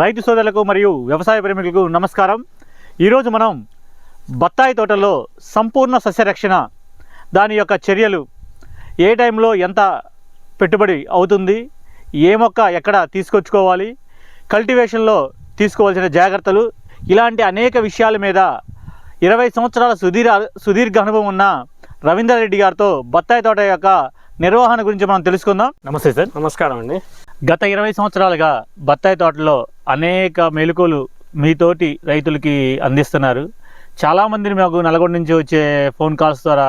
రైతు సోదరులకు మరియు వ్యవసాయ ప్రేమికులకు నమస్కారం. ఈరోజు మనం బత్తాయి తోటలో సంపూర్ణ సస్యరక్షణ దాని యొక్క చర్యలు ఏ టైంలో ఎంత పెట్టుబడి అవుతుంది ఏ మొక్క ఎక్కడ తీసుకొచ్చుకోవాలి కల్టివేషన్లో తీసుకోవాల్సిన జాగ్రత్తలు ఇలాంటి అనేక విషయాల మీద ఇరవై సంవత్సరాల సుదీర్ సుదీర్ఘ అనుభవం ఉన్న రవీందర్ రెడ్డి గారితో బత్తాయి తోట యొక్క నిర్వహణ గురించి మనం తెలుసుకుందాం. నమస్తే సార్. నమస్కారం అండి. గత ఇరవై సంవత్సరాలుగా బత్తాయి తోటలో అనేక మెలకువలు మీతోటి రైతులకి అందిస్తున్నారు. చాలామంది మాకు నల్గొండ నుంచి వచ్చే ఫోన్ కాల్స్ ద్వారా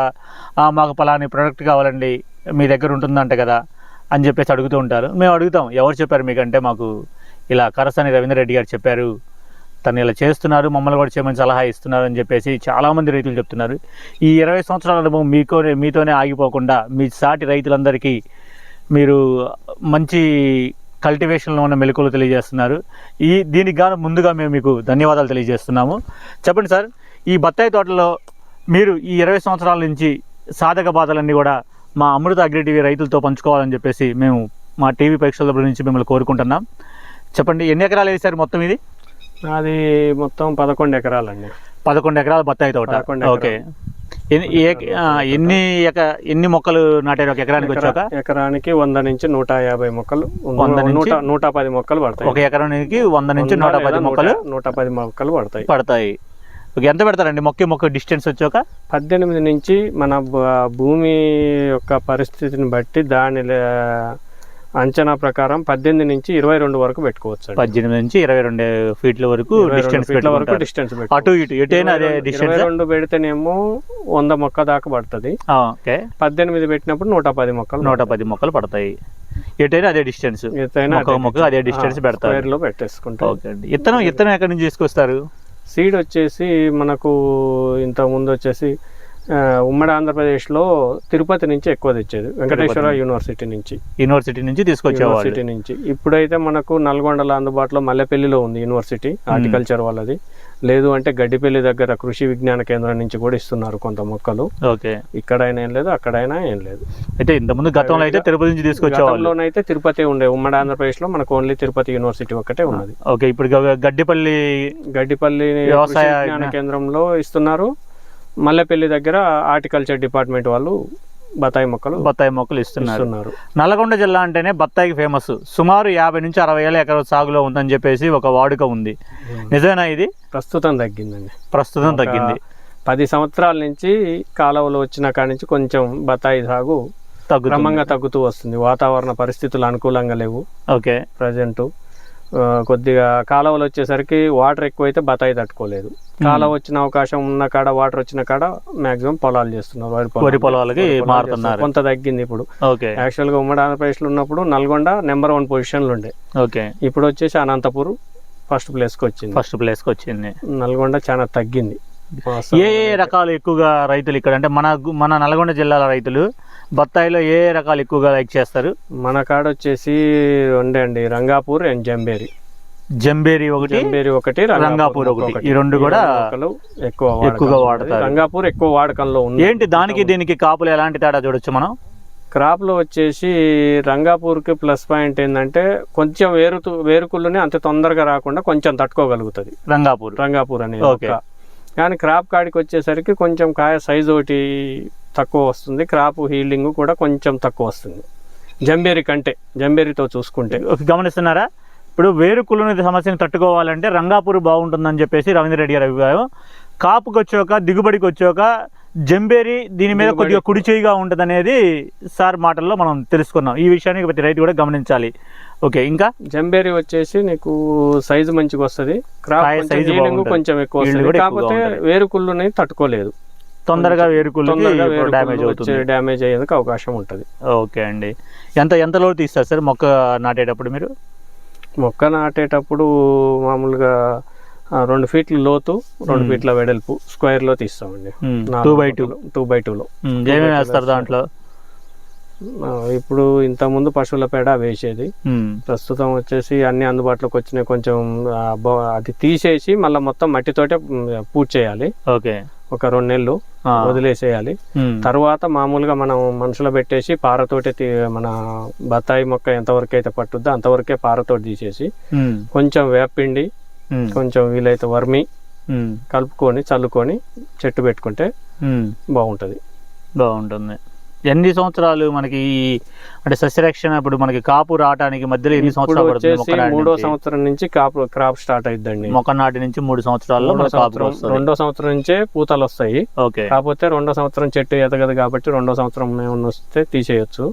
మాకు పలాని ప్రోడక్ట్ కావాలండి మీ దగ్గర ఉంటుందంట కదా అని చెప్పేసి అడుగుతూ ఉంటారు. మేము అడుగుతాం ఎవరు చెప్పారు మీకంటే మాకు ఇలా కరసాని రవీంద్ర రెడ్డి గారు చెప్పారు తను ఇలా చేస్తున్నారు మమ్మల్ని కూడా చేయమని సలహా ఇస్తున్నారు అని చెప్పేసి చాలామంది రైతులు చెప్తున్నారు. ఈ ఇరవై సంవత్సరాల అనుభవం మీకోనే మీతోనే ఆగిపోకుండా మీ సాటి రైతులందరికీ మీరు మంచి కల్టివేషన్లో ఉన్న మెలకువలు తెలియజేస్తున్నారు. ఈ దీనికి గాను ముందుగా మేము మీకు ధన్యవాదాలు తెలియజేస్తున్నాము. చెప్పండి సార్ ఈ బత్తాయి తోటలో మీరు ఈ ఇరవై సంవత్సరాల నుంచి సాధక బాధలన్నీ కూడా మా అమృత అగ్రి టీవీ రైతులతో పంచుకోవాలని చెప్పేసి మేము మా టీవీ పరీక్షల నుంచి మిమ్మల్ని కోరుకుంటున్నాం. చెప్పండి ఎన్ని ఎకరాలు వేసారు మొత్తం ఇది? అది మొత్తం పదకొండు ఎకరాలండి. పదకొండు ఎకరాల బత్తాయి తోట. ఓకే. ఎన్ని ఎన్ని ఎక ఎన్ని మొక్కలు నాటారు ఒక ఎకరానికి వచ్చాక? ఎకరా- ఎకరానికి వంద నుంచి నూట యాభై మొక్కలు. వంద నుంచి? నూట నూట పది మొక్కలు పడతాయి. ఒక ఎకరానికి వంద నుంచి నూట పది మొక్కలు నూట పది మొక్కలు పడతాయి. పడతాయి. ఎంత పెడతారండి మొక్క మొక్క డిస్టెన్స్ వచ్చాక? పద్దెనిమిది నుంచి మన భూమి యొక్క పరిస్థితిని బట్టి దాని అంచనా ప్రకారం పద్దెనిమిది నుంచి ఇరవై రెండు వరకు పెట్టుకోవచ్చు. పద్దెనిమిది నుంచి ఇరవై రెండు ఫీట్ల వరకు డిస్టెన్స్ ఫీట్ల వరకు డిస్టెన్స్ అటు ఇటు ఎటైనా అదే ఇరవై డిస్టెన్స్ రెండు పెడితేనేమో వంద మొక్క దాకా పడుతుంది. ఓకే. పద్దెనిమిది పెట్టినప్పుడు నూట పది మొక్కలు నూట పది మొక్కలు పడతాయి. ఎటైనా అదే డిస్టెన్స్ మొక్క మొక్క అదే distance పెడతారు. స్క్వేర్లో పెట్టేసుకుంటాం. ఓకే అండి. ఇత్తనం ఇత్తనం ఎక్కడి నుంచి తీసుకొస్తారు? సీడ్ వచ్చేసి మనకు ఇంత ముందు వచ్చేసి ఉమ్మడి ఆంధ్రప్రదేశ్లో తిరుపతి నుంచి ఎక్కువ తెచ్చేది. వెంకటేశ్వర యూనివర్సిటీ నుంచి. యూనివర్సిటీ నుంచి తీసుకొచ్చేవాళ్ళు. యూనివర్సిటీ నుంచి. ఇప్పుడైతే మనకు నల్గొండలో అందుబాటులో మల్లెపల్లిలో ఉంది యూనివర్సిటీ హార్టికల్చర్ వాళ్ళది. లేదు అంటే గడ్డిపల్లి దగ్గర కృషి విజ్ఞాన కేంద్రం నుంచి కూడా ఇస్తున్నారు కొంత మొక్కలు. ఓకే. ఇక్కడైనా ఏం లేదు అక్కడైనా ఏం లేదు. అయితే ఇంతకుముందు గతంలో అయితే తిరుపతి నుంచి తీసుకొచ్చేవాళ్ళు. గతంలోనైతే తిరుపతి ఉండే. ఉమ్మడి ఆంధ్రప్రదేశ్లో మనకు ఓన్లీ తిరుపతి యూనివర్సిటీ ఒక్కటే ఉన్నది. ఓకే ఇప్పుడు గడ్డిపల్లి గడ్డిపల్లి వ్యవసాయ కేంద్రంలో ఇస్తున్నారు. మల్లెపల్లి దగ్గర హార్టికల్చర్ డిపార్ట్మెంట్ వాళ్ళు బత్తాయి మొక్కలు బత్తాయి మొక్కలు ఇస్తున్నారు. నల్గొండ జిల్లా అంటేనే బత్తాయికి ఫేమస్ సుమారు యాభై నుంచి అరవై ఏళ్ళ ఎకరం సాగులో ఉందని చెప్పేసి ఒక వాడుక ఉంది. నిజమేనా ఇది? ప్రస్తుతం తగ్గిందండి. ప్రస్తుతం తగ్గింది. పది సంవత్సరాల నుంచి కాలువలు వచ్చిన కాడి నుంచి కొంచెం బత్తాయి సాగు తగ్గుతుంది. క్రమంగా తగ్గుతూ వస్తుంది. వాతావరణ పరిస్థితులు అనుకూలంగా లేవు. ఓకే. ప్రజెంట్ కొద్దిగా కాలువలు వచ్చేసరికి వాటర్ ఎక్కువైతే బత్తాయి తట్టుకోలేదు. కాలువ వచ్చిన అవకాశం ఉన్న కాడ వాటర్ వచ్చిన కాడ మాక్సిమం పొలాలు చేస్తున్నారు. వరి పొలాలు. వరి పొలాలకి మారుతున్నారు. కొంత తగ్గింది ఇప్పుడు. యాక్చువల్గా ఉమ్మడి ఆంధ్రప్రదేశ్లో ఉన్నప్పుడు నల్గొండ నెంబర్ వన్ పొజిషన్లు ఉండే. ఓకే. ఇప్పుడు వచ్చేసి అనంతపూర్ ఫస్ట్ ప్లేస్కి వచ్చింది. ఫస్ట్ ప్లేస్కి వచ్చింది. నల్గొండ చాలా తగ్గింది. ఏ ఏ రకాలు ఎక్కువగా రైతులు ఇక్కడ? అంటే మన మన నల్గొండ జిల్లాల రైతులు బత్తాయిలో ఏ రకాలు ఎక్కువగా లైక్ చేస్తారు? మన కాడ వచ్చేసి రెండే అండి. రంగాపూర్ అండ్ జంబేరి. జంబేరి ఒకటి జంబేరి ఒకటి రంగాపూర్ ఒకటి. ఈ రెండు కూడా ఎక్కువ ఎక్కువగా వాడతారు. రంగాపూర్ ఎక్కువ వాడకంలో ఉంది. ఏంటి దానికి దీనికి కాపులు ఎలాంటి తేడా చూడొచ్చు మనం? క్రాప్లో వచ్చేసి రంగాపూర్కి ప్లస్ పాయింట్ ఏంటంటే కొంచెం వేరు వేరుకుళ్ళని అంత తొందరగా రాకుండా కొంచెం తట్టుకోగలుగుతుంది. రంగాపూర్. రంగాపూర్ అనేది. కానీ క్రాప్ కాడికి వచ్చేసరికి కొంచెం కాయ సైజ్ ఒకటి తక్కువ వస్తుంది. క్రాప్ హీల్డింగ్ కూడా కొంచెం తక్కువ వస్తుంది. జంబేరి కంటే జంబేరితో చూసుకుంటే. గమనిస్తున్నారా? ఇప్పుడు వేరు కుళ్ళుని సమస్యను తట్టుకోవాలంటే రంగాపూర్ బాగుంటుందని చెప్పేసి రవీంద్ర రెడ్డి గారి అభిప్రాయం. కాపుకి వచ్చాక దిగుబడికి వచ్చాక జంబేరి దీని మీద కొద్దిగా కుడి చేయిగా ఉంటుంది అనేది సార్ మాటల్లో మనం తెలుసుకున్నాం. ఈ విషయానికి ప్రతి రైతు కూడా గమనించాలి. ఓకే ఇంకా? జంబేరి వచ్చేసి నీకు సైజు మంచిగా వస్తుంది. క్రాప్ కొంచెం ఎక్కువ వస్తుంది. కాకపోతే ఉంటది. వేరుకుళ్ళుని తట్టుకోలేదు. తొందరగా తొందరగా డ్యామేజ్ అవుతుంది. డ్యామేజ్ అయ్యేందుకు అవకాశం ఉంటుంది. ఓకే అండి. ఎంత ఎంత లోతు తీస్తారు సార్ మొక్క నాటేటప్పుడు మీరు? మొక్క నాటేటప్పుడు మామూలుగా రెండు ఫీట్ల లోతు రెండు. ఫీట్ల వెడల్పు స్క్వేర్లో తీస్తామండి. Two by two two by టూలో ఏమేమి వేస్తారు దాంట్లో? ఇప్పుడు ఇంత ముందు పశువుల పేడ వేసేది. ప్రస్తుతం వచ్చేసి అన్ని అందుబాటులోకి వచ్చినాయి. కొంచెం అది తీసేసి మళ్ళీ మొత్తం మట్టితోటే పూర్తి చేయాలి. ఓకే. ఒక రెండు నెలలు. వదిలేసేయాలి. తర్వాత మామూలుగా మనం మనుషులు పెట్టేసి పారతోటి మన బత్తాయి మొక్క ఎంతవరకు అయితే పట్టుద్దో అంతవరకే పారతోటి తీసేసి. కొంచెం వేపిండి. కొంచెం వీలైతే వర్మి. కలుపుకొని చల్లుకొని చెట్టు పెట్టుకుంటే. బాగుంటుంది బాగుంటుంది ఎన్ని సంవత్సరాలు మనకి అంటే సస్యరక్షణ ఇప్పుడు మనకి కాపు రావడానికి మధ్యలో ఎన్ని సంవత్సరాలు పడుతుంది మూడో? సంవత్సరం నుంచి క్రాప్ క్రాప్ స్టార్ట్ అయిద్దండి మొక్క నాటి నుంచి మూడు సంవత్సరాల్లో కాపు రెండో సంవత్సరం నుంచే పూతలు వస్తాయి ఓకే కాకపోతే రెండో సంవత్సరం చెట్టు ఎదగదు కాబట్టి రెండో సంవత్సరం వస్తే తీసేయొచ్చు.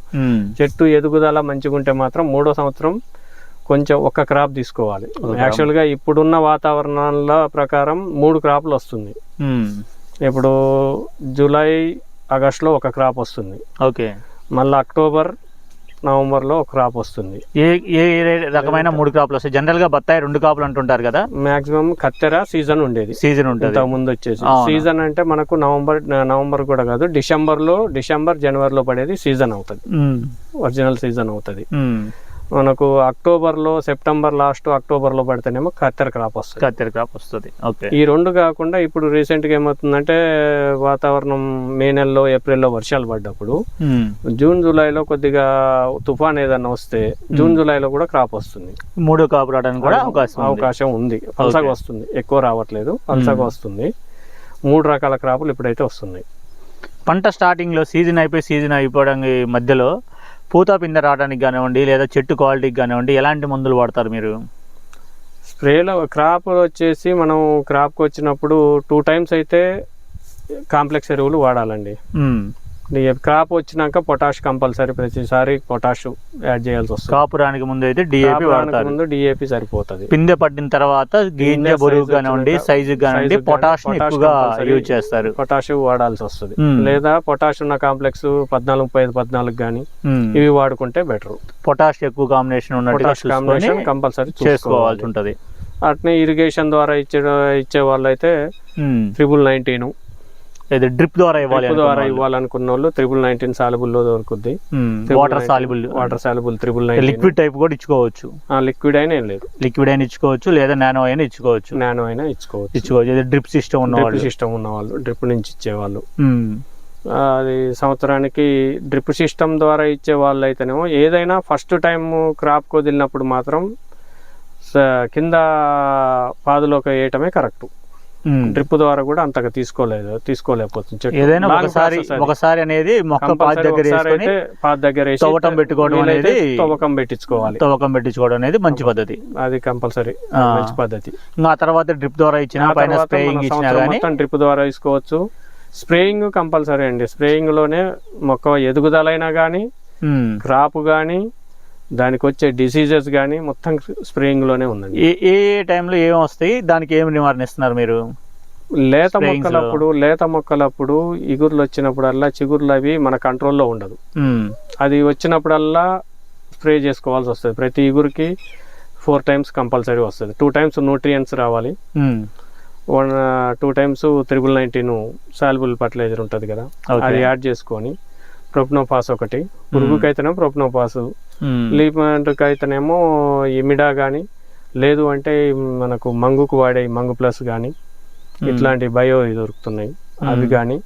చెట్టు ఎదుగుదల మంచిగా ఉంటే మాత్రం మూడో సంవత్సరం కొంచెం ఒక క్రాప్ తీసుకోవాలి ఒక crop. యాక్చువల్గా ఇప్పుడున్న వాతావరణాల ప్రకారం మూడు క్రాప్లు వస్తుంది. ఇప్పుడు జూలై ఆగస్ట్లో ఒక క్రాప్ వస్తుంది. ఓకే. మళ్ళీ అక్టోబర్ నవంబర్లో ఒక క్రాప్ వస్తుంది. ఏ ఏ రకమైన మూడు కాపులు వస్తాయి? జనరల్గా బత్తాయి రెండు కాపులు అంటుంటారు కదా? మాక్సిమం కత్తెర సీజన్ ఉండేది. సీజన్ ఉంటుంది ముందు వచ్చేసి. సీజన్ అంటే మనకు నవంబర్ నవంబర్ కూడా కాదు డిసెంబర్లో డిసెంబర్ జనవరిలో పడేది సీజన్ అవుతుంది. ఒరిజినల్ సీజన్ అవుతుంది. మనకు అక్టోబర్లో సెప్టెంబర్ లాస్ట్ అక్టోబర్లో పడితేనేమో కత్తెర క్రాప్ వస్తుంది. కత్తెర క్రాప్ వస్తుంది. ఓకే. ఈ రెండు కాకుండా ఇప్పుడు రీసెంట్గా ఏమవుతుందంటే వాతావరణం మే నెలలో ఏప్రిల్లో వర్షాలు పడ్డప్పుడు. జూన్ జూలైలో కొద్దిగా తుఫాన్ ఏదన్నా వస్తే జూన్ జూలైలో కూడా క్రాప్ వస్తుంది. మూడో కాపు రావడానికి కూడా అవకాశం ఉంది. అవకాశం ఉంది. పలసగా. వస్తుంది. ఎక్కువ రావట్లేదు. పలసగా వస్తుంది. మూడు రకాల క్రాపులు ఇప్పుడైతే వస్తున్నాయి. పంట స్టార్టింగ్లో సీజన్ అయిపోయి సీజన్ అయిపోవడానికి మధ్యలో పూత పింద రావడానికి కానివ్వండి లేదా చెట్టు క్వాలిటీకి కానివ్వండి ఎలాంటి మందులు వాడతారు మీరు? స్ప్రేలో క్రాప్ వచ్చేసి మనం క్రాప్కి వచ్చినప్పుడు టూ టైమ్స్ అయితే కాంప్లెక్స్ ఎరువులు వాడాలండి. క్రాప్ వచ్చినాక పొటాష్ కంపల్సరీ ప్రతిసారి పొటాష్ యాడ్ చేయాల్సి వస్తుంది. కాపు రానికి ముందు అయితే డిఏపి వాడతారు. ముందు డిఏపి సరిపోతుంది. పిందె పట్టిన తర్వాత గింజ బరువు కానివ్వండి సైజు కానివ్వండి పొటాష్ ఎక్కువగా యూజ్ చేస్తారు. పొటాష్ వాడాల్సి వస్తుంది. మ్మ్. లేదా పొటాష్ ఉన్న కాంప్లెక్స్ పద్నాలుగు ముప్పై ఐదు పద్నాలుగు కానీ ఉమ్. ఇవి వాడుకుంటే బెటర్ పొటాష్ ఎక్కువ కాంబినేషన్ పొటాష్ కాంబినేషన్ కంపల్సరీ చేసుకోవాల్సి ఉంటది. అట్నే ఇరిగేషన్ ద్వారా ఇచ్చే ఇచ్చే వాళ్ళు అయితే ఉమ్. త్రిబుల్ నైన్టీన్ ఇది డ్రిప్ ద్వారా ఇవ్వాలి ద్వారా ఇవ్వాలనుకున్న వాళ్ళు. త్రిబుల్ నైన్టీన్ సాలబుల్లో దొరుకుద్ది. Water soluble water soluble triple nineteen liquid type కూడా ఇచ్చుకోవచ్చు. లిక్విడ్ అయినా ఏం లేదు. లిక్విడ్ అయినా ఇచ్చుకోవచ్చు లేదా నానో అయినా ఇచ్చుకోవచ్చు. నానో అయినా ఇచ్చుకోవచ్చు. ఇచ్చుకోవచ్చు. ఇది డ్రిప్ సిస్టమ్ డ్రిప్ ఉన్నవాళ్ళు సిస్టమ్ ఉన్న వాళ్ళు డ్రిప్ నుంచి ఇచ్చేవాళ్ళు అది సంవత్సరానికి డ్రిప్ సిస్టమ్ ద్వారా ఇచ్చే వాళ్ళు అయితేనేమో ఏదైనా ఫస్ట్ టైం క్రాప్ వదిలినప్పుడు మాత్రం కింద పాదులోకి వేయటమే కరెక్ట్. డ్రిప్ ద్వారా కూడా అంతగా తీసుకోలేదు తీసుకోలేకపోతుంది. ఏదైనా ఒకసారి. ఒకసారి అనేది మొక్క పాతి దగ్గర వేసుకొని పాతి దగ్గర వేసి తవ్వటం పెట్టుకోవడం అనేది- తవ్వకం పెట్టించుకోవాలి తవ్వకం పెట్టించుకోవడం అనేది మంచి పద్ధతి అది కంపల్సరీ. మంచి పద్ధతి ఆ తర్వాత డ్రిప్ ద్వారా ఇచ్చినా పైన స్ప్రేయింగ్ ఇచ్చినా కానీ డ్రిప్ ద్వారా వేసుకోవచ్చు స్ప్రేయింగ్ కంపల్సరీ అండి స్ప్రేయింగ్లోనే మొక్క ఎదుగుదలైనా కానీ ఉమ్. క్రాప్ కానీ దానికి వచ్చే డిసీజెస్ కానీ మొత్తం స్ప్రేయింగ్లోనే ఉందండి. ఏ ఏ టైంలో ఏం వస్తాయి? దానికి ఏమి నివారణ ఇస్తున్నారు మీరు? లేత. మొక్కలప్పుడు లేత మొక్కలప్పుడు ఇగుర్లు వచ్చినప్పుడల్లా చిగుర్లు అవి మన కంట్రోల్లో ఉండదు. అది వచ్చినప్పుడల్లా స్ప్రే చేసుకోవాల్సి వస్తుంది. ప్రతి ఇగురికి ఫోర్ టైమ్స్ కంపల్సరీ వస్తుంది. టూ టైమ్స్ న్యూట్రియంట్స్ రావాలి. One two times triple nineteen soluble fertilizer ఉంటుంది కదా. అది యాడ్ చేసుకొని ప్రొప్నోపాస్ ఒకటి. పురుగుకైతేనేమో ప్రొప్నోపాస్ ఉమ్. లీపంట్కి అయితేనేమో ఇమిడా కానీ లేదు అంటే మనకు మంగుకు వాడే మంగు ప్లస్ కానీ ఇట్లాంటి బయో దొరుకుతున్నాయి. అవి. కానీ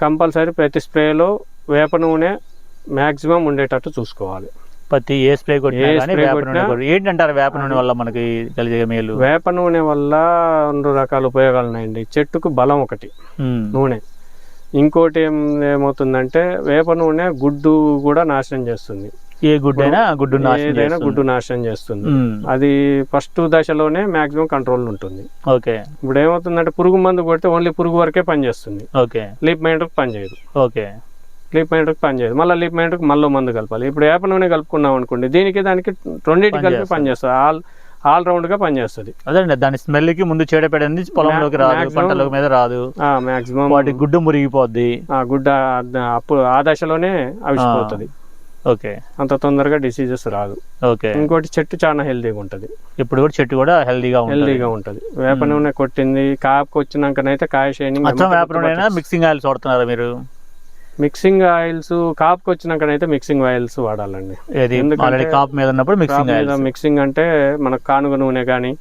కంపల్సరీ ప్రతి స్ప్రేలో వేప నూనె మ్యాక్సిమం ఉండేటట్టు చూసుకోవాలి. ప్రతి ఏ స్ప్రే కొట్టినా వేప నూనె కొట్టి- ఏంటంటారు వేప నూనె వల్ల మనకి కలిగే మేలు? వేప నూనె వల్ల రెండు రకాల ఉపయోగాలు ఉన్నాయండి చెట్టుకు బలం ఒకటి. నూనె. ఇంకోటి ఏం ఏమవుతుందంటే వేప నూనె గుడ్డు కూడా నాశనం చేస్తుంది. ఏ గుడ్డు అయినా గుడ్డు నాశనం ఏదైనా. గుడ్డు నాశనం చేస్తుంది. అది ఫస్ట్ దశలోనే మాక్సిమం కంట్రోల్ ఉంటుంది. ఓకే. ఇప్పుడు ఏమవుతుందంటే పురుగు మందు కొడితే ఓన్లీ పురుగు వరకే పనిచేస్తుంది ఓకే. లీప్ మైండ్కి పనిచేయదు ఓకే. లీప్ మైండ్కి పనిచేయదు మళ్ళీ లీప్ మైండ్కి మళ్ళీ మందు కలపాలి. ఇప్పుడు వేప నూనె కలుపుకున్నాం అనుకోండి దీనికి దానికి రెండింటికి కలిపి పనిచేస్తుంది. ఆల్ ఆల్ రౌండ్గా పనిచేస్తుంది అదండి దాని స్మెల్కి ముందు చీడపేడ పొలంలోకి రాదు పంటల మీద రాదు. మాక్సిమం వాటి గుడ్డు మురిగిపోద్ది. గుడ్డ ఆ- అప్పుడు ఆ దశలోనే అవిసిపోతుంది ఓకే. అంత తొందరగా డిసీజెస్ రాదు. ఓకే. ఇంకోటి చెట్టు చాలా హెల్తీగా ఉంటది. ఇప్పుడు కూడా చెట్టు కూడా హెల్దీగా ఉంటుంది. హెల్తీగా ఉంటది. వేప నూనె కొట్టింది కాపుకి వచ్చినాకనైతే కాయ షైనింగ్ అచ్చం వేప నూనె మిక్సింగ్ ఆయిల్స్ వాడుతున్నారా మీరు? మిక్సింగ్ ఆయిల్స్ కాపుకి వచ్చినాకనైతే మిక్సింగ్ ఆయిల్స్ వాడాలండి. కాపు మీద ఉన్నప్పుడు మిక్సింగ్ మిక్సింగ్ అంటే మనకు కానుగ నూనె కానీ.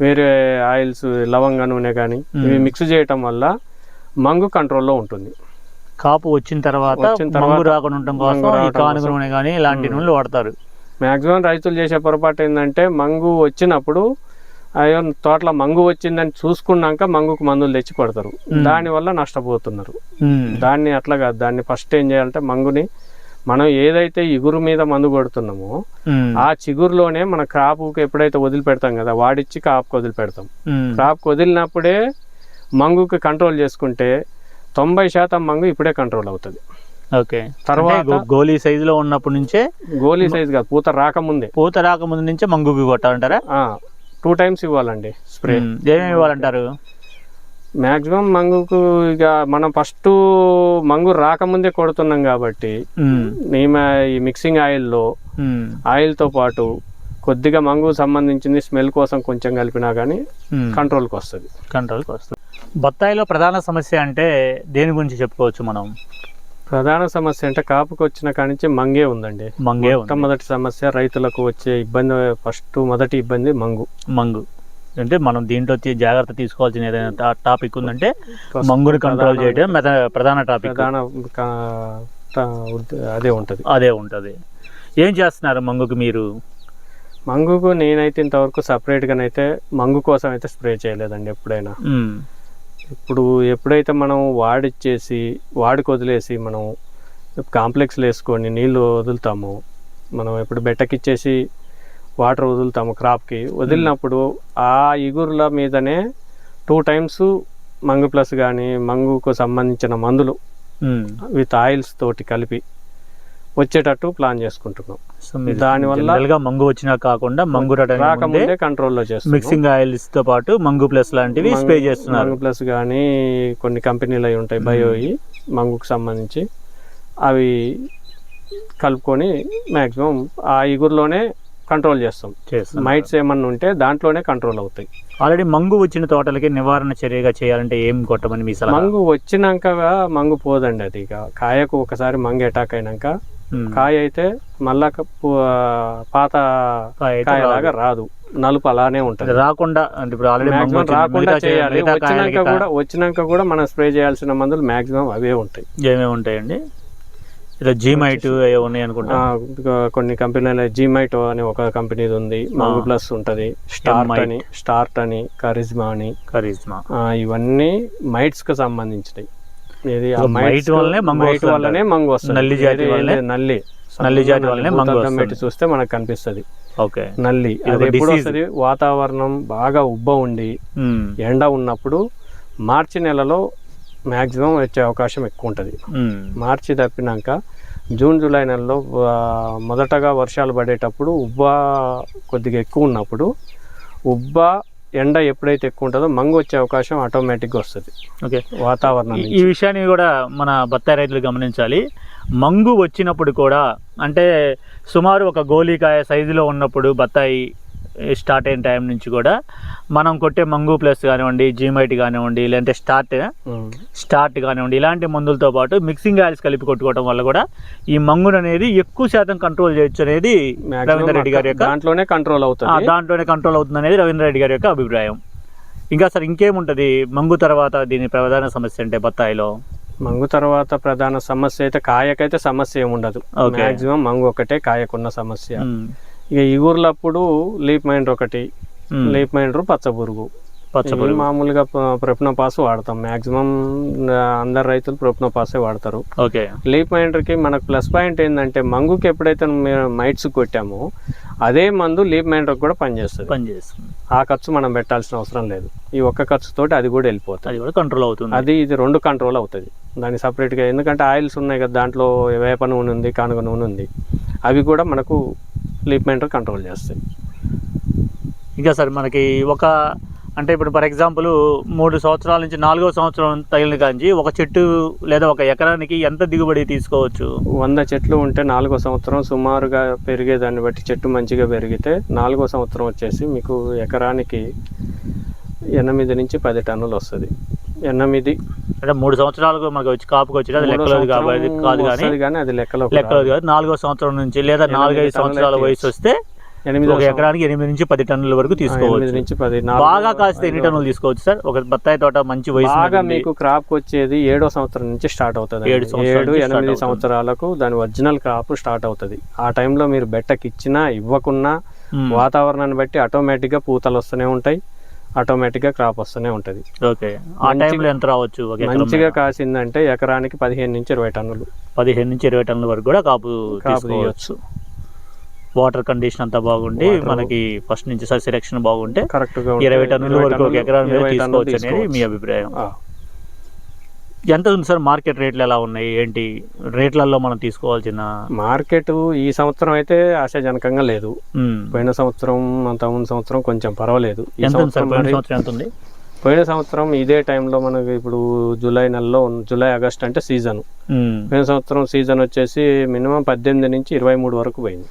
వేరే ఆయిల్స్ లవంగ నూనె కానీ ఇవి. మిక్స్ చేయటం వల్ల మంగు కంట్రోల్లో ఉంటుంది. కాపు వచ్చిన తర్వాత మంగు రాకుండా ఉండటం కోసం ఈ కానుక. నూనె కానీ ఇలాంటి. నూనెలు వాడతారు మ్యాక్సిమం రైతులు చేసే పొరపాటు ఏంటంటే మంగు వచ్చినప్పుడు అయ్యో తోటలో మంగు వచ్చిందని చూసుకున్నాక మంగుకు మందులు తెచ్చి కొడతారు. దానివల్ల నష్టపోతున్నారు. దాన్ని అట్లా కాదు దాన్ని ఫస్ట్ ఏం చేయాలంటే మంగుని మనం ఏదైతే ఇగురు మీద మందు కొడుతున్నామో. ఆ చిగురులోనే మన క్రాప్కి ఎప్పుడైతే వదిలిపెడతాం కదా వాడిచ్చి కాపుకి వదిలిపెడతాం ఉమ్. క్రాప్కి వదిలినప్పుడే మంగుకి కంట్రోల్ చేసుకుంటే తొంభై శాతం మంగు ఇప్పుడే కంట్రోల్ అవుతుంది. ఓకే. తర్వాత గోలీ సైజులో ఉన్నప్పటి నుంచే గోలీ సైజ్ కాదు పూత రాకముందే. పూత రాకముందు నుంచే మంగుకి కొట్టాలంటారా టూ టైమ్స్ ఇవ్వాలండి స్ప్రే. ఏమేమి ఇవ్వాలంటారు? మాక్సిమం మంగుకు ఇక మనం ఫస్ట్ మంగు రాకముందే కొడుతున్నాం కాబట్టి ఈ మిక్సింగ్ ఆయిల్లో. ఆయిల్తో పాటు కొద్దిగా మంగు సంబంధించింది స్మెల్ కోసం కొంచెం కలిపినా కానీ. కంట్రోల్కి వస్తుంది. కంట్రోల్కి వస్తుంది. బత్తాయిలో ప్రధాన సమస్య అంటే దేని గురించి చెప్పుకోవచ్చు మనం? ప్రధాన సమస్య అంటే కాపుకి వచ్చిన కాడి నుంచి మంగే ఉందండి. మంగే మొట్టమొదటి సమస్య రైతులకు వచ్చే ఇబ్బంది ఫస్ట్ మొదటి ఇబ్బంది మంగు. మంగు. అంటే మనం దీంట్లో జాగ్రత్త తీసుకోవాల్సిన ఏదైనా టాపిక్ ఉందంటే మంగుని కంట్రోల్ చేయడం ప్రధాన టాపిక్. ప్రధాన అదే ఉంటుంది. అదే ఉంటుంది. ఏం చేస్తున్నారు మంగుకి మీరు? మంగుకు నేనైతే ఇంతవరకు సపరేట్గానైతే మంగు కోసం అయితే స్ప్రే చేయలేదండి ఎప్పుడైనా. ఇప్పుడు ఎప్పుడైతే మనం వాడిచ్చేసి వాడికి వదిలేసి మనం కాంప్లెక్స్లు వేసుకొని నీళ్ళు వదులుతాము మనం ఇప్పుడు బెట్టకిచ్చేసి వాటర్ వదులుతాము క్రాప్కి వదిలినప్పుడు ఆ ఇగురుల మీదనే టూ టైమ్స్ మంగు ప్లస్ కానీ మంగుకు సంబంధించిన మందులు. విత్ ఆయిల్స్ తోటి కలిపి వచ్చేటట్టు ప్లాన్ చేసుకుంటున్నాం. దానివల్ల- మంగు వచ్చినా కాకుండా మంగు రాకముందే కంట్రోల్లో చేస్తున్నాం. మిక్సింగ్ ఆయిల్స్తో పాటు మంగు ప్లస్ లాంటివి స్ప్రే చేస్తున్నారు. మంగు ప్లస్ కానీ కొన్ని కంపెనీలు అవి ఉంటాయి బయోయి మంగుకు సంబంధించి. అవి కలుపుకొని మ్యాక్సిమం ఆ ఇగురులోనే కంట్రోల్ చేస్తాం. మైట్స్ ఏమన్నా ఉంటే దాంట్లోనే కంట్రోల్ అవుతాయి. ఆల్రెడీ మంగు వచ్చిన తోటలకి నివారణ చర్యగా చేయాలంటే ఏం కొట్టమని మీ సలహా? మంగు వచ్చినాక మంగు పోదండి అది ఇక. కాయకు ఒకసారి మంగు అటాక్ అయినాక. కాయ అయితే మళ్ళా పాత కాయలాగా రాదు. నలుపు అలానే ఉంటుంది. రాకుండా అంటే ఇప్పుడు ఆల్రెడీ. రాకుండా చేయాలి. వచ్చినాక కూడా వచ్చినాక కూడా మనం స్ప్రే చేయాల్సిన మందులు మాక్సిమం అవే ఉంటాయి. ఏమేమి ఉంటాయండి? ఇలా జీమైట్ ఉన్నాయి అనుకుంటా. కొన్ని కంపెనీల జీమైటో అని ఒక కంపెనీది ఉంది. మంగు. ప్లస్ ఉంటది. స్టార్ట్. అని స్టార్ట్ అని కరిజ్మా అని. కరిజ్మా ఇవన్నీ మైట్స్కు సంబంధించినవి. ఇది కు- వల్లనే మంగు వస్తుంది వల్లనే మంగు వస్తుంది. నల్లి జాతి వల్లనే- నల్లి. నల్లి జాతి వల్లనే మంగు. పెట్టి చూస్తే మనకు కనిపిస్తది. ఓకే. నల్లి. అది ఎప్పుడు. వస్తుంది? వాతావరణం బాగా ఉబ్బ ఉండి. ఎండ ఉన్నప్పుడు మార్చి నెలలో మాక్సిమం వచ్చే అవకాశం ఎక్కువ ఉంటుంది. మార్చి తప్పినాక జూన్ జూలై నెలలో మొదటగా వర్షాలు పడేటప్పుడు ఉబ్బ కొద్దిగా ఎక్కువ ఉన్నప్పుడు ఉబ్బ ఎండ ఎప్పుడైతే ఎక్కువ ఉంటుందో మంగు వచ్చే అవకాశం ఆటోమేటిక్గా వస్తుంది. ఓకే. వాతావరణం ఈ- విషయాన్ని కూడా మన బత్తాయి రైతులు గమనించాలి. మంగు వచ్చినప్పుడు కూడా అంటే సుమారు ఒక గోలీకాయ సైజులో ఉన్నప్పుడు బత్తాయి స్టార్ట్ అయిన టైం నుంచి కూడా మనం కొట్టే మంగు ప్లస్ కానివ్వండి జీమైట్ కానివ్వండి లేదంటే స్టార్ట్. స్టార్ట్ కానివ్వండి ఇలాంటి మందులతో పాటు మిక్సింగ్ ఆయిల్స్ కలిపి కొట్టుకోవడం వల్ల కూడా ఈ మంగును అనేది ఎక్కువ శాతం కంట్రోల్ చేయొచ్చు అనేది రవీంద్ర రెడ్డి గారి యొక్క దాంట్లోనే కంట్రోల్ ఆ, అవుతుంది దాంట్లోనే కంట్రోల్ అవుతుంది అనేది రవీంద్ర రెడ్డి గారి యొక్క అభిప్రాయం. ఇంకా సార్ ఇంకేముంటది? మంగు తర్వాత దీని ప్రధాన సమస్య అంటే బత్తాయిలో? మంగు తర్వాత ప్రధాన సమస్య అయితే కాయకైతే సమస్య ఏమి ఉండదు. మాక్సిమం మంగు ఒకటే కాయకున్న సమస్య. ఇక ఇగుర్లప్పుడు లీప్ మైండర్ ఒకటి లీప్ మైండర్ పచ్చ పురుగు పచ్చ ఇవి పురుగు. మామూలుగా ప్రొప్నోపాస్ వాడతాం. మాక్సిమం అందరు రైతులు ప్రొప్నోపాసే వాడతారు. ఓకే. లీప్ మైండర్కి మనకు ప్లస్ పాయింట్ ఏంటంటే మంగుకి ఎప్పుడైతే మైట్స్ కొట్టామో అదే మందు లీప్ మైండర్కి కూడా పనిచేస్తుంది. పనిచేస్తుంది ఆ ఖర్చు మనం పెట్టాల్సిన అవసరం లేదు. ఈ ఒక్క ఖర్చుతోటి అది కూడా వెళ్ళిపోతుంది. అది కూడా కంట్రోల్ అవుతుంది. అది ఇది రెండు కంట్రోల్ అవుతుంది. దానికి సపరేట్గా ఎందుకంటే ఆయిల్స్ ఉన్నాయి కదా దాంట్లో వేప నూనె ఉంది కానుగ నూనె ఉంది. అవి కూడా మనకు లీప్ మైండర్ కంట్రోల్ చేస్తాయి. ఇంకా సార్ మనకి ఒక అంటే ఇప్పుడు ఫర్ ఎగ్జాంపుల్ మూడు సంవత్సరాల నుంచి నాలుగో సంవత్సరం తగిలిన కాంచి ఒక చెట్టు లేదా ఒక ఎకరానికి ఎంత దిగుబడి తీసుకోవచ్చు? వంద చెట్లు ఉంటే నాలుగో సంవత్సరం సుమారుగా పెరిగేదాన్ని బట్టి చెట్టు మంచిగా పెరిగితే నాలుగో సంవత్సరం వచ్చేసి మీకు ఎకరానికి ఎనిమిది నుంచి పది టన్నులు వస్తుంది. ఎనిమిది అంటే మూడు సంవత్సరాలకు మనకు వచ్చి కాపుకి వచ్చి అది లెక్కలేదు కాబట్టి కాదు కానీ అది లెక్కలో లెక్కలేదు కాదు నాలుగో సంవత్సరం నుంచి లేదా నాలుగైదు సంవత్సరాల వయసు వస్తే ఎనిమిది ఒక ఎకరానికి ఎనిమిది నుంచి పది టన్నుల వరకు తీసుకోవచ్చు. నుంచి పది నాలుగు, బాగా కాస్తే ఎన్ని టన్నులు తీసుకోవచ్చు సార్? ఒక బత్తాయి తోట మంచి వయసు బాగా. మీకు క్రాప్ వచ్చేది ఏడో సంవత్సరం నుంచి స్టార్ట్ అవుతుంది ఏడు ఎనిమిది. సంవత్సరాలకు దాని ఒరిజినల్ క్రాప్ స్టార్ట్ అవుతుంది. ఆ టైంలో మీరు బెట్టకి ఇచ్చినా ఇవ్వకున్నా. వాతావరణాన్ని బట్టి ఆటోమేటిక్గా పూతలు వస్తూనే ఉంటాయి. ఆటోమేటిక్గా క్రాప్ వస్తూనే ఉంటుంది. ఓకే. ఆ టైంలో ఎంత రావచ్చు మంచిగా? కాసిందంటే ఎకరానికి పదిహేను నుంచి ఇరవై టన్నులు. పదిహేను నుంచి ఇరవై టన్నుల వరకు కూడా కాపు కాపు తీసుకోవచ్చు. వాటర్ కండిషన్ అంతా బాగుండి మనకి ఫస్ట్ నుంచి సెలెక్షన్ బాగుంటే ఇరవై టన్నుల వరకు ఒక ఎకరం మీద తీసుకోవచ్చు అనేది మీ. అభిప్రాయం. ఎంత ఉంది సార్ మార్కెట్ రేట్లు ఎలా ఉన్నాయి? ఏంటి? రేట్లలో మనం తీసుకోవాల్సిన మార్కెట్ ఈ సంవత్సరం అయితే ఆశాజనకంగా లేదు. పోయిన సంవత్సరం అంత ముందు సంవత్సరం కొంచెం పర్వాలేదు. ఎంత ఉంది సార్? సంవత్సరం పోయిన సంవత్సరం ఎంత ఉంది? పోయిన సంవత్సరం ఇదే టైంలో మనకి ఇప్పుడు జూలై నెలలో జూలై ఆగస్ట్ అంటే సీజన్. పోయిన సంవత్సరం సీజన్ వచ్చేసి మినిమం పద్దెనిమిది నుంచి ఇరవై మూడు వరకు పోయింది.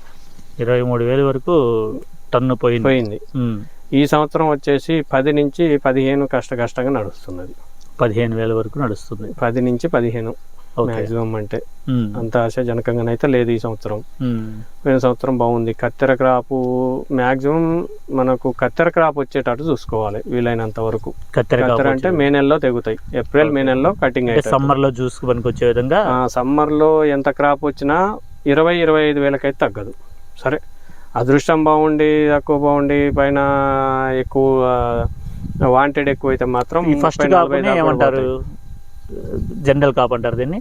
ఇరవై మూడు వేలు వరకు టన్ను పోయింది. పోయింది. ఈ సంవత్సరం వచ్చేసి పది నుంచి పదిహేను కష్ట కష్టంగా నడుస్తున్నది. పదిహేను వేల వరకు నడుస్తుంది. పది నుంచి పదిహేను మాక్సిమం అంటే. అంత ఆశాజనకంగానైతే లేదు ఈ సంవత్సరం. పోయిన సంవత్సరం బాగుంది. కత్తెర క్రాపు మాక్సిమం మనకు కత్తెర క్రాప్ వచ్చేటట్టు చూసుకోవాలి వీలైనంత వరకు. కత్తెర కత్తెర అంటే మే నెలలో తెగుతాయి. ఏప్రిల్ మే నెలలో కటింగ్ అయితే సమ్మర్లో పనికి వచ్చే విధంగా సమ్మర్లో ఎంత క్రాప్ వచ్చినా ఇరవై ఇరవై ఐదు వేలకైతే తగ్గదు. సరే. అదృష్టం బాగుండి తక్కువ బాగుండి పైన ఎక్కువ వాంటెడ్ ఎక్కువ అయితే మాత్రం ఫస్ట్ ఏమంటారు. జనరల్ కాపు అంటారు దీన్ని?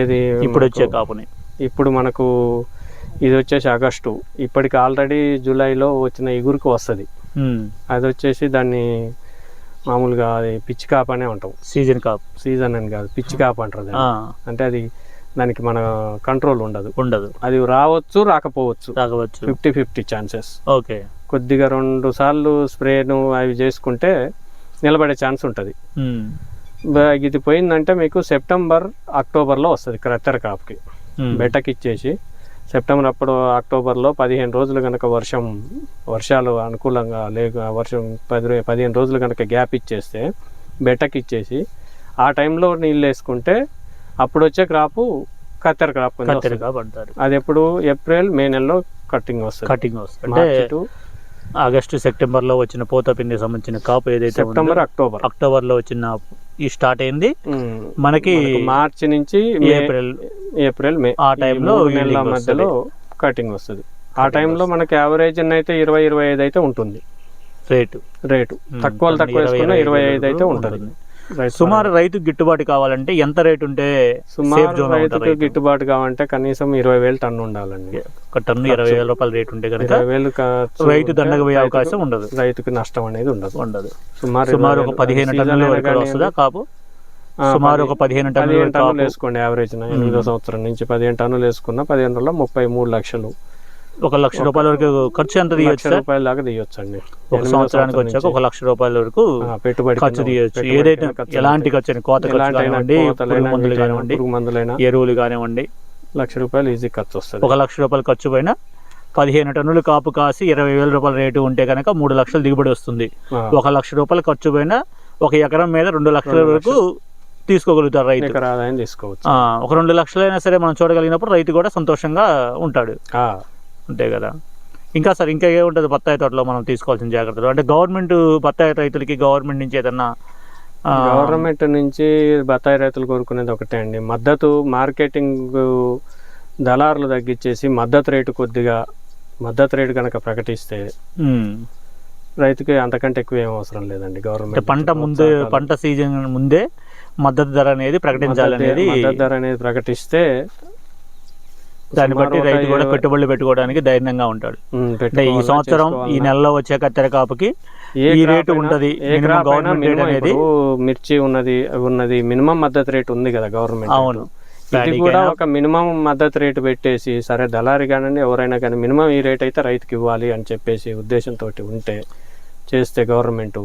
ఏది? ఇప్పుడు వచ్చే కాపుని. ఇప్పుడు మనకు ఇది వచ్చేసి ఆగస్టు. ఇప్పటికి ఆల్రెడీ జూలైలో వచ్చిన ఇగురుకు వస్తుంది. అది వచ్చేసి దాన్ని మామూలుగా అది పిచ్చి కాప్ అనే అంటాం. సీజన్ కాపు. సీజన్ అని కాదు పిచ్చి కాప్ అంటారు అంటే అది దానికి మన కంట్రోల్ ఉండదు. ఉండదు. అది రావచ్చు రాకపోవచ్చు. తాగవచ్చు ఫిఫ్టీ ఫిఫ్టీ ఛాన్సెస్ ఓకే. కొద్దిగా రెండు సార్లు స్ప్రేను అవి చేసుకుంటే నిలబడే ఛాన్స్ ఉంటుంది. ఇది పోయిందంటే మీకు సెప్టెంబర్ అక్టోబర్లో వస్తుంది కత్తెర కాపుకి. బెట్టకి ఇచ్చేసి సెప్టెంబర్ అప్పుడు అక్టోబర్లో పదిహేను రోజులు కనుక వర్షం వర్షాలు అనుకూలంగా లేక వర్షం పది పదిహేను రోజులు కనుక గ్యాప్ ఇచ్చేస్తే బెట్టకి ఇచ్చేసి ఆ టైంలో నీళ్ళు వేసుకుంటే అప్పుడు వచ్చే క్రాపు కత్తెర క్రాప్ కింద కత్తెర వస్తది. కాపు అంటారు. అది ఎప్పుడు ఏప్రిల్ మే నెలలో కట్టింగ్ వస్తుంది. కటింగ్ వస్తుంది. అంటే ఆగస్టు సెప్టెంబర్లో వచ్చిన పూత పిండి సంబంధించిన కాపు ఏదైతే సెప్టెంబర్ అక్టోబర్. అక్టోబర్లో వచ్చిన ఈ స్టార్ట్ అయింది. మనకి మార్చి నుంచి ఏప్రిల్ ఏప్రిల్ మే ఆ టైంలో నెలల yielding మధ్యలో కటింగ్ వస్తుంది. ఆ టైంలో మనకి యావరేజ్ అయితే ఇరవై ఇరవై ఐదు అయితే ఉంటుంది. రేటు రేటు తక్కువ తక్కువ ఇరవై, ఐదు అయితే ఉంటుంది. సుమారు రైతు గిట్టుబాటు కావాలంటే ఎంత రేటు ఉంటే సుమారు రైతుకు గిట్టుబాటు కావాలంటే కనీసం ఇరవై వేలు టన్ను ఉండాలండి. ఒక టన్ను ఇరవై వేల రూపాయల రేటు ఉంటే కనుక ఇరవై వేలు రైతు దండగ పోయే అవకాశం ఉండదు. రైతుకు నష్టం అనేది ఉండదు. ఉండదు. సుమారు సుమారు ఒక. పదిహేను టన్నుల వరకు వస్తుందా కాపు? సుమారు ఒక పదిహేను టన్నుల వేసుకోండి యావరేజ్ ఎనిమిదో సంవత్సరం నుంచి పదిహేను టన్నులు వేసుకున్న పదిహేను రోజుల్లో ముప్పై మూడు లక్షలు. ఒక లక్ష రూపాయల వరకు ఖర్చు ఎంత తీయొచ్చు రూపాయల దాకా తీయొచ్చండి. ఒక ఎనిమిదో సంవత్సరానికి సంవత్సరం వచ్చాక. ఒక లక్ష రూపాయల వరకు పెట్టుబడి ఖర్చు తీయొచ్చు. ఏదైతే ఎలాంటి. ఖర్చు అయినా కోత ఖర్చు కానివ్వండి మందులు కానివ్వండి ఎరువులు కానివ్వండి లక్ష రూపాయలు ఈజీ ఖర్చు వస్తుంది. ఒక లక్ష రూపాయలు ఖర్చు పైన పదిహేను టన్నులు కాపు కాసి ఇరవై వేల రూపాయల రేటు ఉంటే కనుక మూడు లక్షలు దిగుబడి వస్తుంది. ఒక లక్ష రూపాయలు ఖర్చు పైన ఒక ఎకరం మీద రెండు లక్షల వరకు తీసుకోగలుగుతారు రైతు. ఆదాయం తీసుకోవచ్చు. ఒక రెండు లక్షలైనా సరే మనం చూడగలిగినప్పుడు రైతు కూడా సంతోషంగా ఉంటాడు. అంతే కదా. ఇంకా సార్ ఇంకా ఏముంటుంది బత్తాయి తోటలో మనం తీసుకోవాల్సిన జాగ్రత్తలు? అంటే గవర్నమెంట్ బత్తాయి రైతులకి గవర్నమెంట్ నుంచి ఏదన్నా గవర్నమెంట్ నుంచి బత్తాయి రైతులు కోరుకునేది ఒకటే అండి. మద్దతు మార్కెటింగ్ దళారులు తగ్గించేసి మద్దతు రేటు కొద్దిగా మద్దతు రేటు కనుక ప్రకటిస్తే రైతుకి అంతకంటే ఎక్కువ ఏం అవసరం లేదండి గవర్నమెంట్ పంట ముందే పంట సీజన్ ముందే మద్దతు ధర అనేది ప్రకటించాలనేది మద్దతు ధర అనేది ప్రకటిస్తే దాన్ని బట్టి రైతు కూడా పెట్టుబడులు పెట్టుకోవడానికి ధైర్యంగా ఉంటాడు అంటే ఈ సంవత్సరం ఈ. నెలలో వచ్చే కత్తెర కాపుకి ఈ రేటు ఉంటది. rate minimum అనేది- మిర్చి ఉన్నది ఉన్నది మినిమం మద్దతు రేటు ఉంది కదా గవర్నమెంట్ అవును ఇది కూడా ఒక మినిమం మద్దతు రేటు పెట్టేసి సరే దళారి కానివ్వండి ఎవరైనా కానీ మినిమం ఈ రేట్ అయితే రైతుకి ఇవ్వాలి అని చెప్పేసి ఉద్దేశంతో ఉంటే చేస్తే గవర్నమెంట్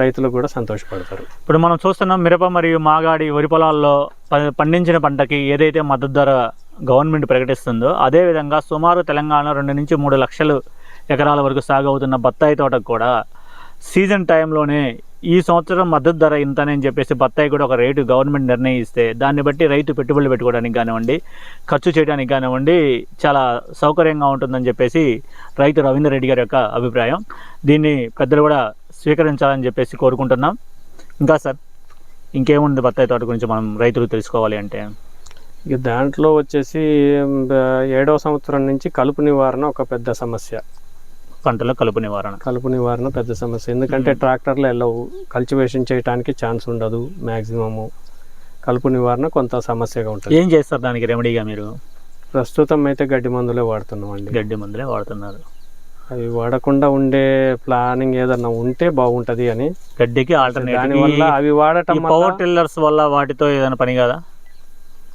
రైతులు కూడా సంతోషపడతారు ఇప్పుడు మనం చూస్తున్నాం మిరప మరియు మాగాడి వరి పొలాల్లో పండించిన పంటకి ఏదైతే మద్దతు ధర గవర్నమెంట్ ప్రకటిస్తుందో అదే విధంగా సుమారు తెలంగాణ రెండు నుంచి మూడు లక్షలు ఎకరాల వరకు సాగు అవుతున్న బత్తాయి తోటకు కూడా సీజన్ టైంలోనే ఈ సంవత్సరం మద్దతు ధర ఇంతనని చెప్పేసి బత్తాయి కూడా ఒక రేటు గవర్నమెంట్ నిర్ణయిస్తే దాన్ని బట్టి రైతు పెట్టుబడులు పెట్టుకోవడానికి కానివ్వండి ఖర్చు చేయడానికి కానివ్వండి చాలా సౌకర్యంగా ఉంటుందని చెప్పేసి రైతు రవీంద్ర రెడ్డి గారి యొక్క అభిప్రాయం. దీన్ని పెద్దలు కూడా స్వీకరించాలని చెప్పేసి కోరుకుంటున్నాం. ఇంకా సార్ ఇంకేముంది బత్తాయి తోట గురించి మనం రైతులు తెలుసుకోవాలి అంటే? ఇక దాంట్లో వచ్చేసి ఏడవ సంవత్సరం నుంచి కలుపు నివారణ ఒక పెద్ద సమస్య. పంటలో కలుపు నివారణ. కలుపు నివారణ పెద్ద సమస్య. ఎందుకంటే ట్రాక్టర్లు వెళ్ళవు కల్టివేషన్ చేయడానికి ఛాన్స్ ఉండదు మ్యాక్సిమము కలుపు నివారణ కొంత సమస్యగా ఉంటుంది. ఏం చేస్తారు దానికి రెమెడీగా మీరు? ప్రస్తుతం అయితే గడ్డి మందులే వాడుతున్నాం అండి గడ్డి మందులే వాడుతున్నారు. అవి వాడకుండా ఉండే ప్లానింగ్ ఏదన్నా ఉంటే బాగుంటది అని. గడ్డికి దాని వల్ల ఆల్టర్నేటివ్ అవి వాడటం పవర్ టిల్లర్స్ వల్ల వాటితో ఏదైనా పని కాదా?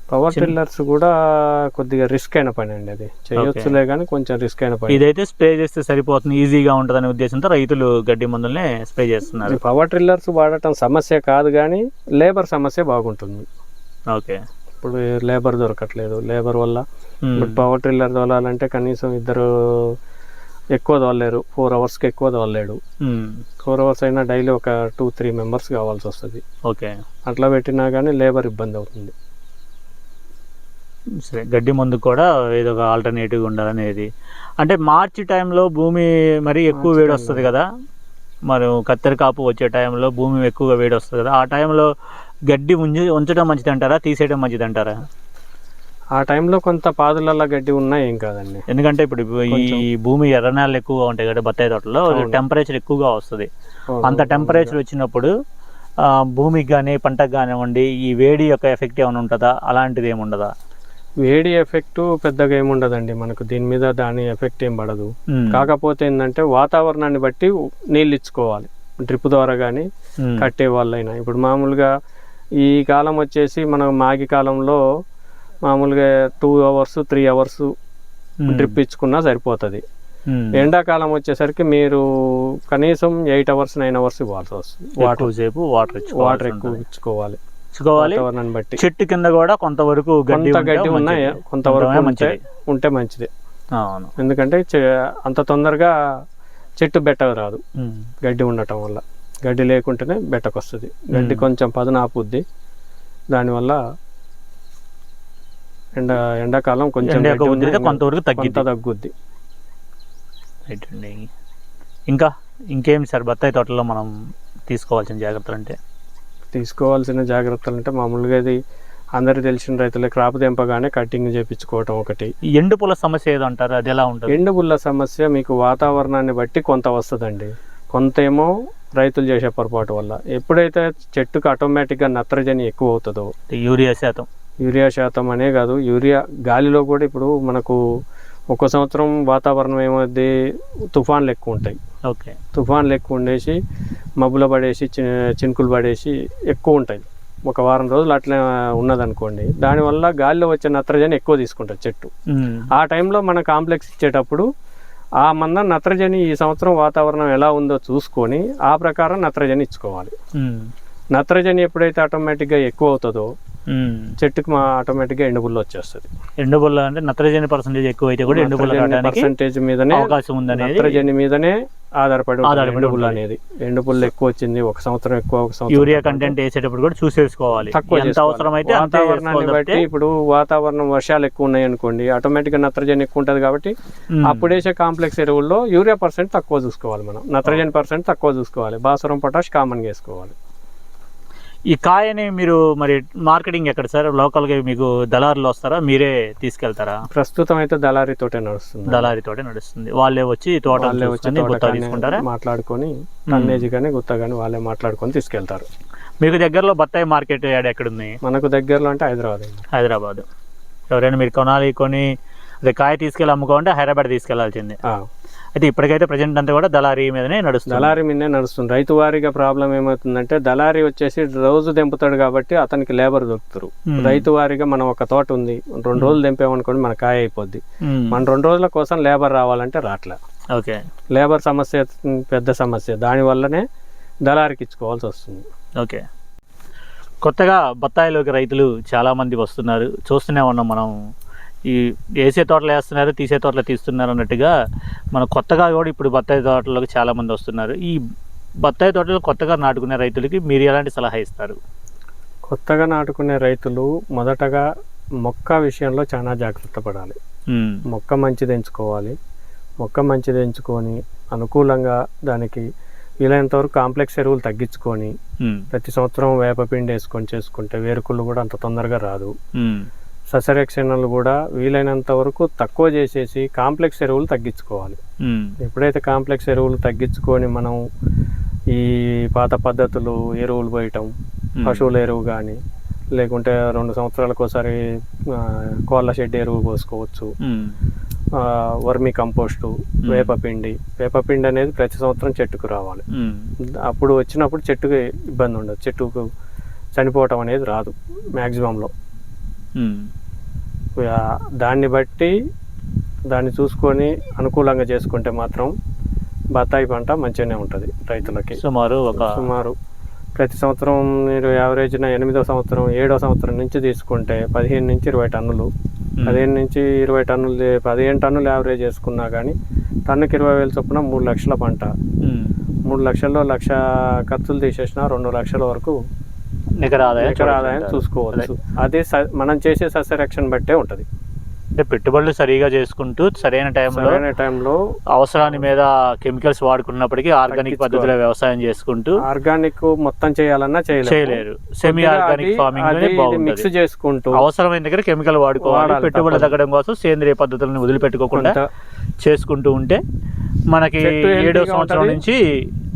పవర్ టిల్లర్స్ కూడా కొద్దిగా రిస్క్ అయిన పని అండి అది. చేయొచ్చులే కానీ కొంచెం రిస్క్ అయిన పని. ఇదైతే స్ప్రే చేస్తే సరిపోతుంది ఈజీగా ఉంటుందనే ఉద్దేశంతో రైతులు గడ్డి మందులనే స్ప్రే చేస్తున్నారు. పవర్ టిల్లర్స్ వాడటం సమస్య కాదు కానీ లేబర్ సమస్య బాగుంటుంది. ఓకే. ఇప్పుడు లేబర్ దొరకట్లేదు. లేబర్ వల్ల ఉమ్. ఇప్పుడు పవర్ ట్రిల్లర్ తోలాలంటే కనీసం ఇద్దరు ఎక్కువ తోలలేరు. ఫోర్ అవర్స్కి ఎక్కువ తోలలేడు. ఫోర్ అవర్స్ అయినా డైలీ ఒక టూ త్రీ మెంబర్స్ కావాల్సి వస్తుంది. ఓకే. అట్లా పెట్టినా కానీ లేబర్ ఇబ్బంది అవుతుంది. సరే గడ్డి మందు కూడా ఏదో ఒక ఆల్టర్నేటివ్ ఉండాలనేది. అంటే మార్చి టైంలో భూమి మరి ఎక్కువ వేడి. వస్తుంది కదా? మరి కత్తెర కాపు వచ్చే టైంలో భూమి ఎక్కువగా వేడి వస్తుంది కదా? ఆ టైంలో గడ్డి ఉంచి ఉంచడం మంచిది అంటారా? తీసేయడం మంచిది అంటారా? ఆ టైంలో కొంత పాదులల్ల గడ్డి ఉన్నా ఏం కాదండి. ఎందుకంటే ఇప్పుడు ఈ. భూమి ఎర్రనాళ్ళు ఎక్కువగా ఉంటాయి కదా బత్తాయి తోటలో. టెంపరేచర్ ఎక్కువగా వస్తుంది. అంత టెంపరేచర్ వచ్చినప్పుడు భూమికి కానీ పంటకు కానివ్వండి ఈ వేడి యొక్క ఎఫెక్ట్ ఏమైనా ఉంటుందా? అలాంటిది ఏమి ఉండదా? వేడి ఎఫెక్ట్ పెద్దగా ఏముండదండి మనకు దీని మీద దాని ఎఫెక్ట్ ఏం పడదు. కాకపోతే ఏంటంటే వాతావరణాన్ని బట్టి నీళ్ళు ఇచ్చుకోవాలి డ్రిప్ ద్వారా కానీ. కట్టే వాళ్ళైనా ఇప్పుడు మామూలుగా ఈ కాలం వచ్చేసి మనం మాగి కాలంలో మామూలుగా two hours three hours. Drip ఇచ్చుకున్నా సరిపోతుంది. ఎండాకాలం వచ్చేసరికి మీరు కనీసం ఎయిట్ అవర్స్ నైన్ అవర్స్ ఇవ్వాల్సి వస్తుంది వాటర్ ఎక్కువసేపు వాటర్ వాటర్ ఎక్కువ. ఇచ్చుకోవాలి వాతావరణాన్ని బట్టి. చెట్టు కింద కూడా కొంతవరకు గడ్డి గడ్డి ఉన్నా మంచిది. కొంతవరకు మంచిది. ఉంటే మంచిది. అవును. ఎందుకంటే అంత తొందరగా చెట్టు బెట్టకు రాదు. గడ్డి ఉండటం వల్ల. గడ్డి లేకుంటేనే బెట్టకు వస్తుంది గడ్డి. కొంచెం పదును ఆపుద్ది. దానివల్ల ఎండ ఎండాకాలం కొంచెం కొంతవరకు కొంత తగ్గిద్ది. తగ్గుద్ది. రైట్ అండి. ఇంకా ఇంకేం సార్ బత్తాయి తోటలో మనం తీసుకోవాల్సిన జాగ్రత్తలు అంటే? తీసుకోవాల్సిన జాగ్రత్తలు అంటే మామూలుగా ఇది అందరికి తెలిసిన రైతులే క్రాప్ తెంపగానే కటింగ్ చేపించుకోవటం ఒకటి. ఎండు పూల సమస్య ఏదో అంటారు అది ఎలా ఉంటుంది? ఎండుబుల్ల సమస్య మీకు వాతావరణాన్ని బట్టి కొంత వస్తుందండి. కొంత ఏమో రైతులు చేసే పొరపాటు వల్ల. ఎప్పుడైతే చెట్టుకు ఆటోమేటిక్గా నత్రజని ఎక్కువ అవుతుందో యూరియా శాతం. యూరియా శాతం అనే కాదు యూరియా గాలిలో కూడా ఇప్పుడు మనకు ఒక సంవత్సరం వాతావరణం ఏమవుద్ది? తుఫాన్లు ఎక్కువ ఉంటాయి. ఓకే. తుఫాన్లు ఎక్కువ ఉండేసి మబ్బులు పడేసి చి- చినుకులు పడేసి ఎక్కువ ఉంటాయి. ఒక వారం రోజులు అట్లా ఉన్నదనుకోండి. దానివల్ల గాలిలో వచ్చే నత్రజని ఎక్కువ తీసుకుంటుంది చెట్టు. ఆ టైంలో మన కాంప్లెక్స్ ఇచ్చేటప్పుడు ఆ మంద నత్రజని ఈ సంవత్సరం వాతావరణం ఎలా ఉందో చూసుకొని ఆ ప్రకారం నత్రజని ఇచ్చుకోవాలి. నత్రజని ఎప్పుడైతే ఆటోమేటిక్గా ఎక్కువ అవుతుందో. చెట్టుకు మా ఆటోమేటిక్గా ఎండుబుల్లు వచ్చేస్తుంది ఎండు పుల్ల అంటే నత్రజని పర్సెంటేజ్ ఎక్కువ అయితే కూడా ఎండు పుల్ల కావడానికి పర్సంటేజ్ మీదనే అవకాశం ఉందనేది నత్రజని మీదనే ఆధారపడి ఉంటుంది. అనేది ఎండుపుల్ల ఎక్కువ వచ్చింది ఒక సంవత్సరం ఎక్కువ ఒక సంవత్సరం యూరియా. కంటెంట్ వేసేటప్పుడు కూడా చూసేసుకోవాలి తక్కువ ఎంత. అవసరం అయితే వాతావరణాన్ని బట్టి ఇప్పుడు వాతావరణం వర్షాలు ఎక్కువ ఉన్నాయి అనుకోండి ఆటోమేటిక్గా నత్రజని ఎక్కువ ఉంటది కాబట్టి ఉమ్. అప్పుడు వేసే కాంప్లెక్స్ ఎరువుల్లో యూరియా పర్సెంట్ తక్కువ చూసుకోవాలి మనం నత్రజని పర్సెంట్ తక్కువ చూసుకోవాలి భాస్వరం పొటాష్ కామన్గా వేసుకోవాలి ఈ కాయని మీరు మరి మార్కెటింగ్ ఎక్కడ సార్? లోకల్గా మీకు దళారులు వస్తారా? మీరే తీసుకెళ్తారా? ప్రస్తుతం అయితే దళారీ తోటే నడుస్తుంది. దళారి తోటే నడుస్తుంది. వాళ్ళే వచ్చి తోట తీసుకుంటారా? మాట్లాడుకొని టన్నేజ్ కానీ గుత్త కానీ వాళ్ళే మాట్లాడుకొని తీసుకెళ్తారు. మీకు దగ్గరలో బత్తాయి మార్కెట్ యాడ్ ఎక్కడుంది? మనకు దగ్గరలో అంటే హైదరాబాద్. హైదరాబాద్. ఎవరైనా మీరు కొనాలి కొని అదే కాయ తీసుకెళ్ళి అమ్ముకోవాలంటే హైదరాబాద్ తీసుకెళ్ళాల్సిందే. అయితే ఇప్పటికైతే ప్రజెంట్ అంతా కూడా దళారీ మీదనే నడుస్తుంది. దళారీ మీదే నడుస్తుంది. రైతు వారీగా ప్రాబ్లం ఏమవుతుందంటే దళారీ వచ్చేసి రోజు తెంపుతాడు కాబట్టి అతనికి లేబర్ దొరుకుతారు. రైతు వారీగా మనం ఒక తోట ఉంది రెండు రోజులు తెంపామనుకోండి మన కాయ అయిపోద్ది. మన రెండు రోజుల కోసం లేబర్ రావాలంటే రాట్లే. ఓకే. లేబర్ సమస్య పెద్ద సమస్య. దాని వల్లనే దళారికి ఇచ్చుకోవాల్సి వస్తుంది. ఓకే. కొత్తగా బత్తాయిలోకి రైతులు చాలామంది వస్తున్నారు. చూస్తూనే ఉన్నాం మనం. ఈ వేసే తోటలు వేస్తున్నారు తీసే తోటలు తీస్తున్నారు అన్నట్టుగా మన కొత్తగా కూడా ఇప్పుడు బత్తాయి తోటలోకి చాలామంది వస్తున్నారు. ఈ బత్తాయి తోటలు కొత్తగా నాటుకునే రైతులకి మీరు ఎలాంటి సలహా ఇస్తారు? కొత్తగా నాటుకునే రైతులు మొదటగా మొక్క విషయంలో చాలా జాగ్రత్త పడాలి. మొక్క మంచిది ఎంచుకోవాలి. మొక్క మంచిది ఎంచుకొని అనుకూలంగా దానికి వీలైనంత వరకు కాంప్లెక్స్ ఎరువులు తగ్గించుకొని ప్రతి సంవత్సరం వేపపిండి వేసుకొని చేసుకుంటే వేరుకుళ్ళు కూడా అంత తొందరగా రాదు. సస్యరక్షణలు కూడా వీలైనంత వరకు తక్కువ చేసేసి కాంప్లెక్స్ ఎరువులు తగ్గించుకోవాలి. ఎప్పుడైతే కాంప్లెక్స్ ఎరువులు తగ్గించుకొని మనం ఈ పాత పద్ధతులు ఎరువులు పోయటం పశువుల ఎరువు కానీ లేకుంటే రెండు సంవత్సరాలకు ఒకసారి కోళ్ళ షెడ్ ఎరువు పోసుకోవచ్చు. వర్మి కంపోస్టు వేపపిండి. వేపపిండి అనేది ప్రతి సంవత్సరం చెట్టుకు రావాలి. అప్పుడు వచ్చినప్పుడు చెట్టుకి ఇబ్బంది ఉండదు. చెట్టుకు చనిపోవటం అనేది రాదు మ్యాక్సిమంలో. దాన్ని బట్టి దాన్ని చూసుకొని అనుకూలంగా చేసుకుంటే మాత్రం బత్తాయి పంట మంచిగానే ఉంటుంది రైతులకి. సుమారు ఒక సుమారు ప్రతి సంవత్సరం మీరు యావరేజ్న ఎనిమిదో సంవత్సరం ఏడో సంవత్సరం నుంచి తీసుకుంటే పదిహేను నుంచి ఇరవై టన్నులు. పదిహేను నుంచి ఇరవై టన్నులు పదిహేను టన్నులు యావరేజ్ చేసుకున్నా కానీ టన్నుకి ఇరవై వేలు చొప్పున మూడు లక్షల పంట. మూడు లక్షల్లో లక్ష ఖర్చులు తీసేసిన రెండు లక్షల వరకు నికర ఆదాయం చూడొచ్చు ఆదాయం. చూసుకోవచ్చు అదే మనం చేసే సస్యరక్షణ బట్టే ఉంటుంది అంటే పెట్టుబడులు సరిగా చేసుకుంటూ సరైన టైంలో సరైన టైంలో అవసరాన్ని మీద కెమికల్స్ వాడుకున్నప్పటికీ ఆర్గానిక్. పద్ధతిలో వ్యవసాయం చేసుకుంటూ ఆర్గానిక్ మొత్తం చేయాలన్నా చేయలేరు సెమీ ఆర్గానిక్ ఫార్మింగ్ మిక్స్ చేసుకుంటూ అవసరమైన దగ్గర కెమికల్ వాడుకోవాలి పెట్టుబడులు. తగ్గడం కోసం సేంద్రియ పద్ధతులను వదిలిపెట్టుకోకుండా చేసుకుంటూ ఉంటే మనకి ఏడో సంవత్సరం. నుంచి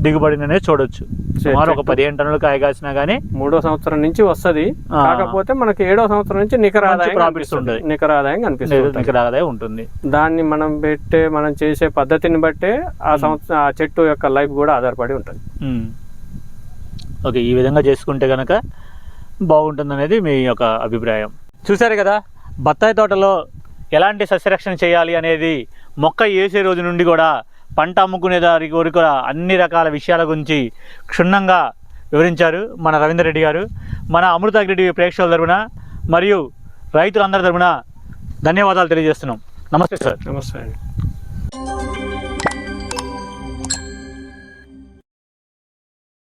దిగుబడిని అనేది చూడొచ్చు సుమారు ఒక పదిహేను టన్నులు కాయ కాసినా గానీ మూడో సంవత్సరం నుంచి వస్తది. కాకపోతే మనకి ఏడో సంవత్సరం నుంచి నికర ఆదాయం కనిపిస్తుంది. ఉంటాయి. నికర ఆదాయం కనిపిస్తుంది నికర ఆదాయం ఉంటుంది దాన్ని మనం పెట్టే మనం చేసే పద్ధతిని బట్టే ఆ సంవత్సరం ఆ చెట్టు యొక్క లైఫ్ కూడా ఆధారపడి ఉంటుంది. ఓకే ఈ విధంగా చేసుకుంటే కనుక బాగుంటుంది అనేది మీ యొక్క అభిప్రాయం చూశారు కదా బత్తాయి తోటలో ఎలాంటి సస్యరక్షణ చేయాలి అనేది మొక్క వేసే రోజు నుండి కూడా పంట అమ్ముకునే దారి వరకు అన్ని రకాల విషయాల గురించి క్షుణ్ణంగా వివరించారు మన రవీందర్ రెడ్డి గారు. మన అమృత టీవీ ప్రేక్షకుల తరపున మరియు రైతులందరి తరపున ధన్యవాదాలు తెలియజేస్తున్నాం. నమస్తే సార్. నమస్తే